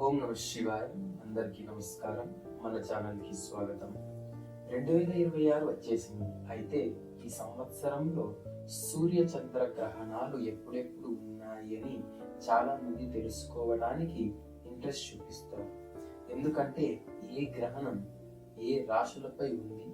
ఓం నమ శివాయ. అందరికీ నమస్కారం. మన ఛానల్కి స్వాగతం. రెండు వేల ఇరవై ఆరు వచ్చేసింది. అయితే ఈ సంవత్సరంలో సూర్య చంద్ర గ్రహణాలు ఎప్పుడెప్పుడు ఉన్నాయి అని చాలా మంది తెలుసుకోవడానికి ఇంట్రెస్ట్ చూపిస్తారు. ఎందుకంటే ఏ గ్రహణం ఏ రాశులపై ఉంది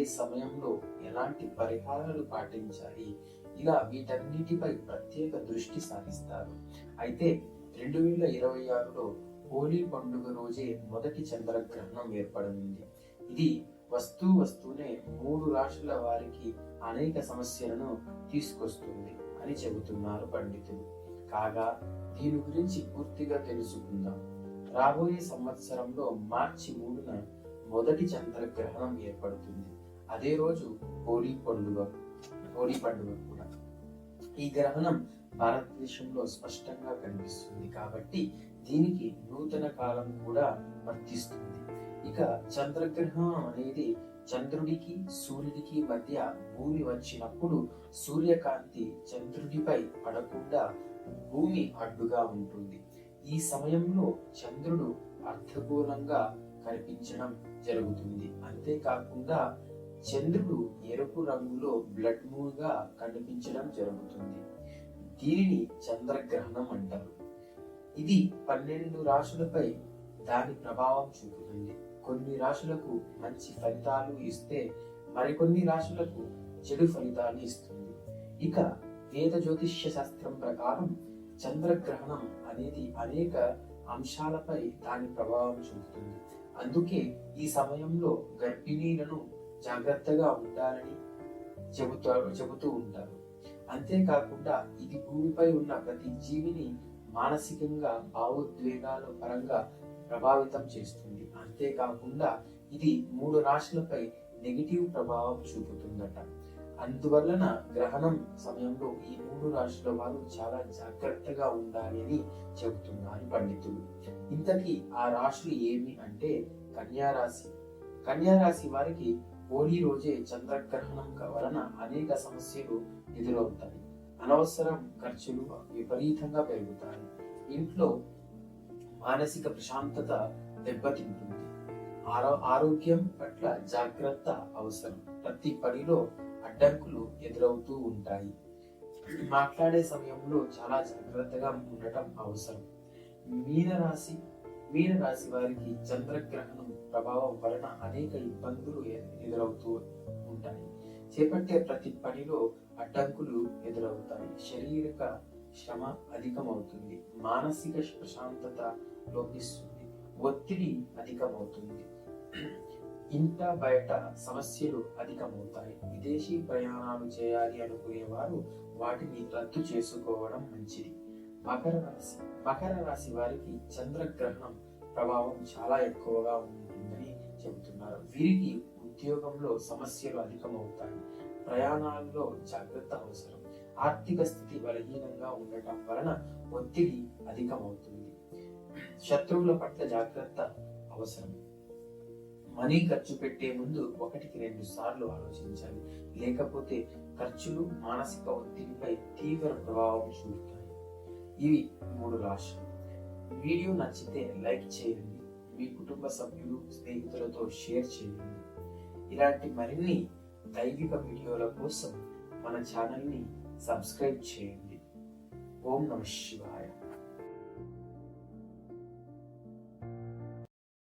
ఏ సమయంలో ఎలాంటి పరిహారాలు పాటించాలి ఇలా వీటన్నిటిపై ప్రత్యేక దృష్టి సారిస్తారు. అయితే రెండు వేల ఇరవై ఆరులో హోలీ పండుగ రోజే మొదటి చంద్రగ్రహణం ఏర్పడింది. ఇది వస్తూ వస్తూనే మూడు రాశుల వారికి అనేక సమస్యలను తీసుకొస్తుంది అని చెబుతున్నారు పండితులు. కాగా దీని గురించి పూర్తిగా తెలుసుకుందాం. రాబోయే సంవత్సరంలో మార్చి మూడున మొదటి చంద్రగ్రహణం ఏర్పడుతుంది. అదే రోజు హోలీ పండుగ హోలీ పండుగ కూడా. ఈ గ్రహణం భారతదేశంలో స్పష్టంగా కనిపిస్తుంది కాబట్టి దీనికి నూతన కాలం కూడా వర్తిస్తుంది. ఇక చంద్రగ్రహణం అనేది చంద్రుడికి సూర్యుడికి మధ్య భూమి వచ్చినప్పుడు సూర్యకాంతి చంద్రుడిపై పడకుండా భూమి అడ్డుగా ఉంటుంది. ఈ సమయంలో చంద్రుడు అర్ధగోళంగా కనిపించడం జరుగుతుంది. అంతేకాకుండా చంద్రుడు ఎరుపు రంగులో బ్లడ్ మూన్గా కనిపించడం జరుగుతుంది. దీనిని చంద్రగ్రహణం అంటారు. ఇది పన్నెండు రాశులపై దాని ప్రభావం చూపుతుంది. కొన్ని రాశులకు మంచి ఫలితాలు ఇస్తే మరికొన్ని రాశులకు చెడు ఫలితాలు ఇస్తుంది. ఇక వేద జ్యోతిష్య శాస్త్రం ప్రకారం చంద్రగ్రహణం అనేది అనేక అంశాలపై దాని ప్రభావం చూపుతుంది. అందుకే ఈ సమయంలో గర్భిణీలను జాగ్రత్తగా ఉండాలని చెబుతారు చెబుతూ ఉంటారు. అంతేకాకుండా ఇది భూమిపై ఉన్న ప్రతి జీవిని మానసికంగా భావోద్వేగాల పరంగా ప్రభావితం చేస్తుంది. అంతేకాకుండా ఇది మూడు రాశులపై నెగిటివ్ ప్రభావం చూపుతుందట. అందువలన గ్రహణం సమయంలో ఈ మూడు రాశుల వారు చాలా జాగ్రత్తగా ఉండాలి అని చెబుతున్నారు పండితులు. ఇంతకీ ఆ రాశులు ఏమి అంటే కన్యారాశి. కన్యారాశి వారికి హోలీ రోజే చంద్రగ్రహణం వలన అనేక సమస్యలు ఎదురవుతాయి. అనవసరం ఖర్చులు విపరీతంగా పెరుగుతాయి. ఇంట్లో మానసిక ప్రశాంతత దెబ్బతింటుంది. ఆరో ఆరోగ్యం పట్ల జాగ్రత్త అవసరం. ప్రతి పనిలో అడ్డంకులు ఎదురవుతూ ఉంటాయి. మాట్లాడే సమయంలో చాలా జాగ్రత్తగా ఉండటం అవసరం. మీనరాశి మీనరాశి వారికి చంద్రగ్రహణం ప్రభావం వలన అనేక ఇబ్బందులు ఎదురవుతూ ఉంటాయి. చేపట్టే ప్రతి పనిలో అడ్డంకులు ఎదురవుతాయి. శారీరక శ్రమ అధికమవుతుంది. మానసిక ప్రశాంతత లోపిస్తుంది. ఒత్తిడి అధికమవుతుంది. ఇంట బయట సమస్యలు అధికమవుతాయి. విదేశీ ప్రయాణాలు చేయాలి అనుకునేవారు వాటిని రద్దు చేసుకోవడం మంచిది. మకర రాశి మకర రాశి వారికి చంద్రగ్రహణం ప్రభావం చాలా ఎక్కువగా ఉంటుందని చెబుతున్నారు. వీరికి ఉద్యోగంలో సమస్యలు అధికమవుతాయి. ప్రయాణాల్లో జాగ్రత్త అవసరం. ఆర్థిక స్థితి బలహీనంగా ఉండటం వలన ఒత్తిడి అధికమవుతుంది. శత్రువుల పట్ల జాగ్రత్త అవసరం. మనీ ఖర్చు పెట్టే ముందు ఒకటికి రెండు సార్లు ఆలోచించాలి. లేకపోతే ఖర్చులు మానసిక ఒత్తిడిపై తీవ్ర ప్రభావం చూపుతాయి. ఇవి మూడు రాష్ట్రం వీడియో నచ్చితే లైక్ చేయండి. మీ కుటుంబ సభ్యులు స్నేహితులతో షేర్ చేయండి. ఇలాంటి మరిన్ని దైవిక వీడియోల కోసం మన ఛానల్ని సబ్స్క్రైబ్ చేయండి. ఓం నమ శివాయ.